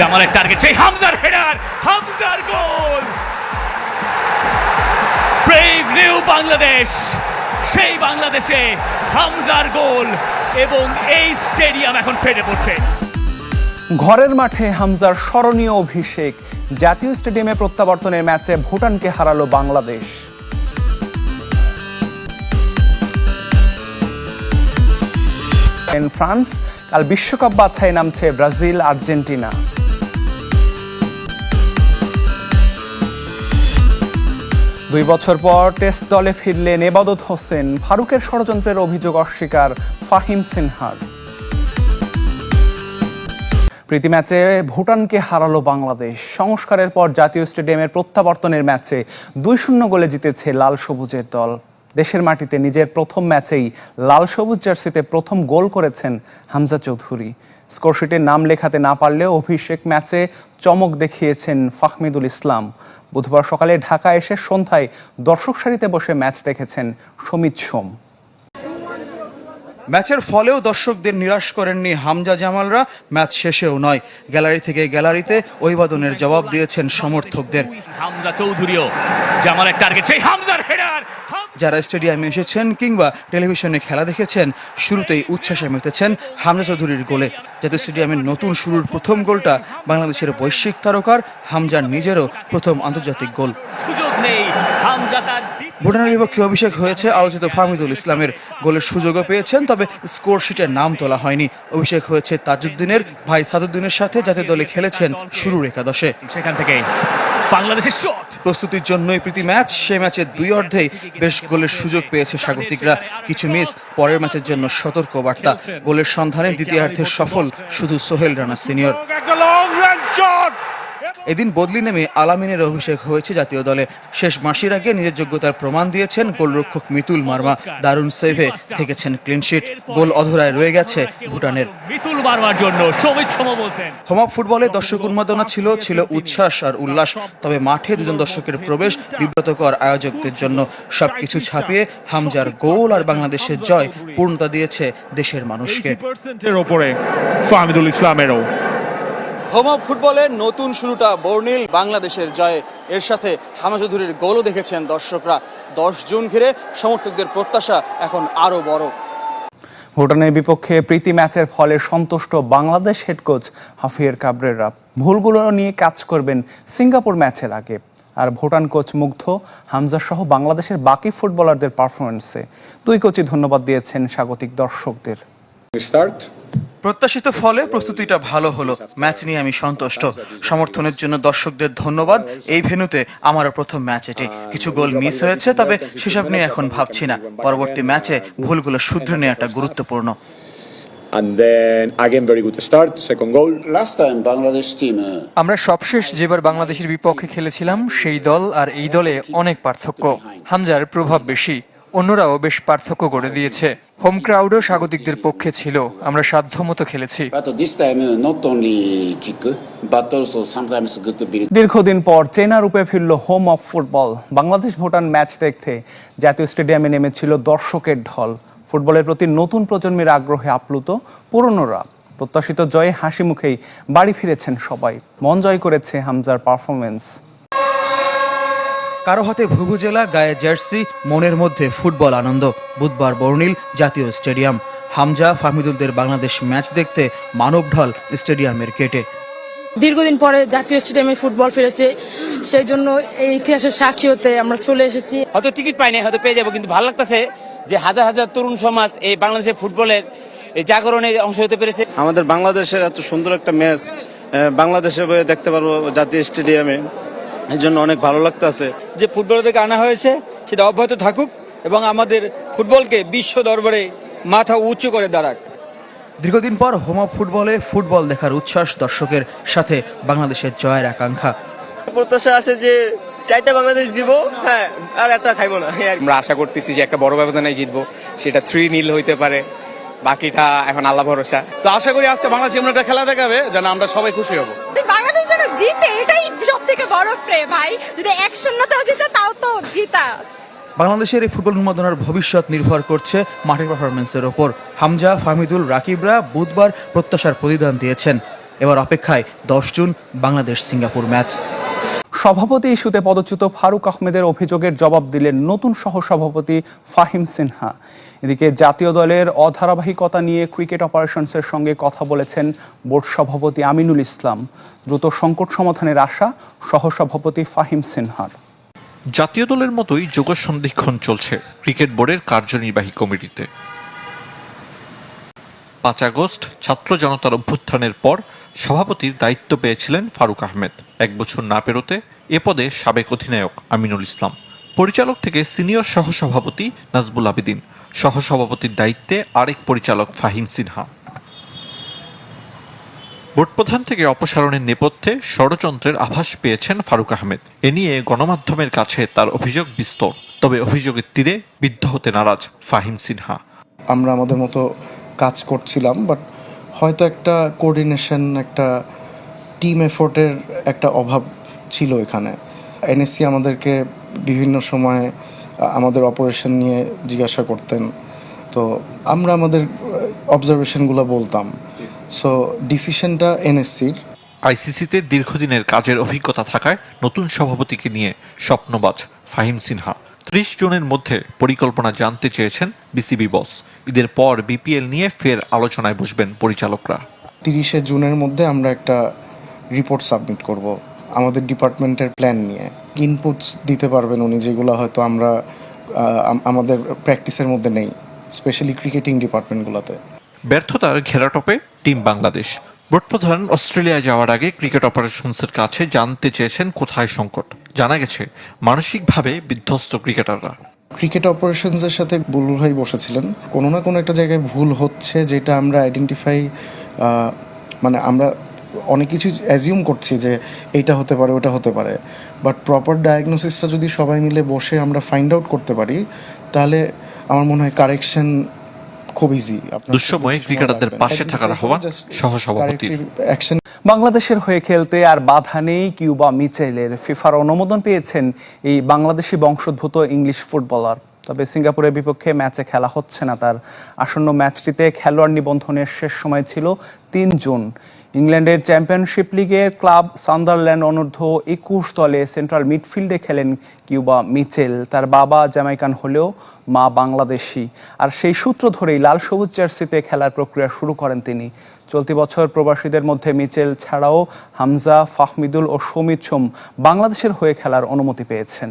জামালের টার্গেট সেই হামজার হেডার হামজার গোল ব্রেভ নিউ বাংলাদেশ, সেই বাংলাদেশে হামজার গোল এবং এই স্টেডিয়াম এখন ফেটে পড়ছে। ঘরের মাঠে হামজার স্মরণীয় অভিষেক, জাতীয় স্টেডিয়ামে প্রত্যাবর্তনের ম্যাচে ভুটানকে হারালো বাংলাদেশ। ফ্রান্স, কাল বিশ্বকাপ বাছাই নামছে ব্রাজিল, আর্জেন্টিনা। দুই বছর পর টেস্ট দলে ফিরলেন এবাদত হোসেন, ফারুকের ষড়যন্ত্রের অভিযোগ অস্বীকার ফাহিম সিনহার। প্রীতি ম্যাচে ভুটানকে হারালো বাংলাদেশ। সংস্কারের পর জাতীয় স্টেডিয়ামের প্রত্যাবর্তনের ম্যাচে দুই শূন্য গোলে জিতেছে লাল সবুজের দল। দেশের মাটিতে নিজের প্রথম ম্যাচেই লাল সবুজ জার্সিতে প্রথম গোল করেছেন হামজা চৌধুরী। স্কোরশিটে নাম লেখাতে না পারলেও অভিষেক ম্যাচে চমক দেখিয়েছেন ফাহমিদুল ইসলাম। বুধবার সকালে ঢাকা এসে সন্ধ্যায় দর্শক সারিতে বসে ম্যাচ দেখেছেন সমিত সোম। ম্যাচের ফলেও দর্শকদের নিরাশ করেননি হামজা জামালরা ম্যাচ শেষেও নয়। গ্যালারি থেকে গ্যালারিতে অভিবাদনের জবাব দিয়েছেন সমর্থকদের। হামজা চৌধুরীও জামালের টার্গেট সেই হামজার হেডার যারা স্টেডিয়ামে এসেছেন কিংবা টেলিভিশনে খেলা দেখেছেন শুরুতেই উচ্ছ্বাসে মেতেছেন হামজা চৌধুরীর গোলে। জাতীয় স্টেডিয়ামের নতুন শুরুর প্রথম গোলটা বাংলাদেশের বৈশ্বিক তারকার হামজার নিজেরও প্রথম আন্তর্জাতিক গোল। ভুটানের বিপক্ষে অভিষেক হয়েছে আলোচিত ফাহমিদুল ইসলামের। গোলের সুযোগও পেয়েছেন তবে স্কোর শিটের নাম তোলা হয়নি। অভিষেক হয়েছে তাজউদ্দিনের ভাই সাদুদ্দিনের সাথে জাতীয় দলে খেলেছেন শুরুর একাদশে। সেখান থেকে বাংলাদেশের শট প্রস্তুতির জন্যই প্রীতি ম্যাচ সে ম্যাচে দুই অর্ধেই বেশ গোলের সুযোগ পেয়েছে স্বাগতিকরা। কিছু মিস পরের ম্যাচের জন্য সতর্ক বার্তা গোলের সন্ধানে দ্বিতীয়ার্ধে সফল শুধু সোহেল রানা সিনিয়র এদিন বদলি নেমে আলামিনের অভিষেক হয়েছে জাতীয় দলে। শেষ মাসির আগে নিজের যোগ্যতার প্রমাণ দিয়েছেন গোলরক্ষক মিতুল মার্মা। দারুণ সেভে থেকেছেন ক্লিনশিট গোল অধরায় রয়ে গেছে ভুটানের। মিতুল জন্য ফুটবলে দর্শক উন্মাদনা ছিল ছিল উচ্ছ্বাস আর উল্লাস। তবে মাঠে দুজন দর্শকের প্রবেশ বিব্রতকর আয়োজকদের জন্য। সবকিছু ছাপিয়ে হামজার গোল আর বাংলাদেশের জয় পূর্ণতা দিয়েছে দেশের মানুষকে। ফাহমিদুল ইসলামেরও। হোমাপ ফুটবলের নতুন শুরুটা বর্ণিল বাংলাদেশের জয়ে। এর সাথে হামা চৌধুরীর গোলও দেখেছেন দর্শকরা। দশ জুন ঘিরে সমর্থকদের প্রত্যাশা এখন আরও বড়। ভুটানের বিপক্ষে প্রীতি ম্যাচের ফলে সন্তুষ্ট Bangladesh head coach Javier Cabrera. ভুলগুলো নিয়ে কাজ করবেন সিঙ্গাপুর ম্যাচের আগে। আর ভুটান কোচ মুগ্ধ হামজা সহ বাংলাদেশের বাকি ফুটবলারদের পারফরমেন্সে দুই কোচই ধন্যবাদ দিয়েছেন স্বাগতিক দর্শকদের। Start. প্রত্যাশিত ফলে প্রস্তুতিটা ভালো হলো। ম্যাচ নিয়ে আমি সন্তুষ্ট। সমর্থনের জন্য দর্শকদের ধন্যবাদ। এই ভেন্যুতে আমারও প্রথম ম্যাচ এটি। কিছু গোল মিস হয়েছে তবে সেসব নিয়ে এখন ভাবছি না। পরবর্তী ম্যাচে ভুলগুলো শুধরে নেওয়াটা গুরুত্বপূর্ণ। And then again, very good start. Second goal. Last time Bangladesh team আমরা সবশেষ যেবার বাংলাদেশের বিপক্ষে খেলেছিলাম সেই দল আর এই দলে অনেক পার্থক্য। হামজার প্রভাব বেশি। অন্যরাও বেশ পার্থক্য করে দিয়েছে। হোম ক্রাউডও স্বাগতিকদের পক্ষে ছিল। আমরা সাধ্যমতো খেলেছি। Uh, দীর্ঘদিন পর চেনা রূপে ফিরল home of football Bangladesh Bhutan match দেখতে জাতীয় স্টেডিয়ামে নেমেছিল দর্শকের ঢল। ফুটবলের প্রতি নতুন প্রজন্মের আগ্রহে আপ্লুত পুরনোরা। প্রত্যাশিত জয়ে হাসি মুখেই বাড়ি ফিরেছেন সবাই। মন জয় করেছে হামজার পারফরমেন্স কারও হাতে ভুভুজেলা গায়ে জার্সি মনের মধ্যে ফুটবল আনন্দ। বুধবার বর্ণিল জাতীয় স্টেডিয়াম। হামজা ফাহমিদুলদের বাংলাদেশ ম্যাচ দেখতে মানব ঢল স্টেডিয়ামের কেটে দীর্ঘদিন পরে জাতীয় স্টেডিয়ামে ফুটবল ফিরেছে সেই জন্য এই ইতিহাসের সাক্ষী হতে আমরা চলে এসেছি। হয়তো টিকিট পাই নাই হয়তো পেয়ে যাব কিন্তু ভালো লাগতেছে যে হাজার হাজার তরুণ সমাজ এই বাংলাদেশের ফুটবলের এই জাগরণে অংশ হতে পেরেছে। আমাদের বাংলাদেশের এত সুন্দর একটা ম্যাচ বাংলাদেশে বয়ে দেখতে পারব জাতীয় স্টেডিয়ামে। এই জন্য অনেক ভালো লাগতেছে। যে ফুটবলারদেরকে আনা হয়েছে সেটা অব্যাহত থাকুক এবং আমাদের ফুটবলকে বিশ্ব দরবারে মাথা উঁচু করে দাঁড়াক। দীর্ঘদিন পর হোম অফ ফুটবলে ফুটবল দেখার উচ্ছ্বাস দর্শকের সাথে বাংলাদেশের জয়ের আকাঙ্ক্ষা। প্রত্যাশা আছে যে চারটা বাংলাদেশ দিব হ্যাঁ আর একটা খাইবো না। আমরা আশা করতেছি যে একটা বড় ব্যবধানে জিতবো সেটা থ্রি নীল হইতে পারে বাকিটা এখন আল্লাহ ভরসা। তো আশা করি আজকে বাংলাদেশ এমন একটা খেলা দেখাবে যেন আমরা সবাই খুশি হব। বাংলাদেশ যেন জিতে এটাই থেকে বড় প্রে ভাই। যদি এক শূন্যতেও জিতে তাও তো জিতা। বাংলাদেশের এই ফুটবল উন্মাদনার ভবিষ্যৎ নির্ভর করছে মাঠের পারফরমেন্সের ওপর। হামজা ফাহমিদুল রাকিবরা বুধবার প্রত্যাশার প্রতিদান দিয়েছেন। এবার অপেক্ষায় দশ জুন বাংলাদেশ সিঙ্গাপুর ম্যাচ। সভাপতি ইস্যুতে পদচ্যুত ফারুক আহমেদের অভিযোগের জবাব দিলেন নতুন সহসভাপতি ফাহিম সিনহা। এদিকে জাতীয় দলের অধারাবাহিকতা নিয়ে ক্রিকেট অপারেশনসের সঙ্গে কথা বলেছেন বোর্ড সভাপতি আমিনুল ইসলাম। দ্রুত সংকট সমাধানের আশা সহসভাপতি ফাহিম সিনহার। জাতীয় দলের মতোই যোগ সন্ধিক্ষণ চলছে ক্রিকেট বোর্ডের কার্যনির্বাহী কমিটিতে। পাঁচ আগস্ট ছাত্র জনতার অভ্যুত্থানের পর সভাপতির দায়িত্ব পেয়েছিলেন ফারুক আহমেদ। এক বছর না পেরোতে এ পদে সাবেক অধিনায়ক আমিনুল ইসলাম। পরিচালক থেকে সিনিয়র সহসভাপতি নাজবুল আবেদিন। সহসভাপতির দায়িত্বে আরেক পরিচালক ফাহিম সিনহা। বোর্ড প্রধান থেকে অপসারণের নেপথ্যে ষড়যন্ত্রের আভাস পেয়েছেন ফারুক আহমেদ। এ নিয়ে গণমাধ্যমের কাছে তার অভিযোগ বিস্তর, তবে অভিযোগের তীরে বিদ্ধ হতে নারাজ ফাহিম সিনহা। আমরা আমাদের মতো কাজ করছিলাম, বাট হয়তো একটা কোঅর্ডিনেশন, একটা টিম এফোর্টের একটা অভাব ছিল এখানে। এনএসসি আমাদেরকে বিভিন্ন সময় আমাদের অপারেশন নিয়ে জিজ্ঞাসা করতেন। তো আমরা আমাদের অবজারভেশনগুলো বলতাম। সো ডিসিশনটা এনএসসির আইসিসিতে দীর্ঘদিনের কাজের অভিজ্ঞতা থাকায় নতুন সভাপতিকে নিয়ে স্বপ্নবাজ ফাহিম সিনহা। ত্রিশ জনের মধ্যে পরিকল্পনা জানতে চেয়েছেন বিসিবি বস ঈদের পর বিপিএল নিয়ে ফের আলোচনায় বসবেন পরিচালকরা। তিরিশে জুনের মধ্যে আমরা একটা রিপোর্ট সাবমিট করব। আমাদের ডিপার্টমেন্টের প্ল্যান নিয়ে ইনপুটস দিতে পারবেন উনি যেগুলো হয়তো আমরা আমাদের প্র্যাকটিসের মধ্যে নেই স্পেশালি ক্রিকেটিং ডিপার্টমেন্টগুলোতে ব্যর্থতার ঘেরাটপে টিম বাংলাদেশ। বোর্ড প্রধান অস্ট্রেলিয়ায় যাওয়ার আগে ক্রিকেট অপারেশনসের কাছে জানতে চেয়েছেন কোথায় সংকট। জানা গেছে মানসিকভাবে বিধ্বস্ত ক্রিকেটাররা। ক্রিকেট অপারেশনসের সাথে বুলবুল ভাই বসেছিলেন। কোনো না কোনো একটা জায়গায় ভুল হচ্ছে যেটা আমরা আইডেন্টিফাই মানে আমরা অনেক কিছু অ্যাজিউম করছি যে এইটা হতে পারে ওটা হতে পারে। বাট প্রপার ডায়াগনোসিসটা যদি সবাই মিলে বসে আমরা ফাইন্ড আউট করতে পারি তাহলে আমার মনে হয় কারেকশন খুব ইজি দুঃসময়ে ক্রিকেটারদের পাশে থাকার আহ্বান অ্যাকশন বাংলাদেশের হয়ে খেলতে আর বাধা নেই কিউবা মিচেলের। ফিফার অনুমোদন পেয়েছেন এই বাংলাদেশি বংশোদ্ভূত ইংলিশ ফুটবলার। তবে সিঙ্গাপুরের বিপক্ষে ম্যাচে খেলা হচ্ছে না তার। আসন্ন ম্যাচটিতে খেলোয়াড় নিবন্ধনের শেষ সময় ছিল তিন জুন। ইংল্যান্ডের চ্যাম্পিয়নশিপ লিগের ক্লাব সান্দারল্যান্ড অনূর্ধ্ব একুশ দলে সেন্ট্রাল মিডফিল্ডে খেলেন কিউবা মিচেল। তার বাবা জ্যামাইকান হলেও মা বাংলাদেশি। আর সেই সূত্র ধরেই লাল সবুজ জার্সিতে খেলার প্রক্রিয়া শুরু করেন তিনি। চলতি বছর প্রবাসীদের মধ্যে মিচেল ছাড়াও হামজা, ফাহমিদুল ও সমিত সোম বাংলাদেশের হয়ে খেলার অনুমতি পেয়েছেন।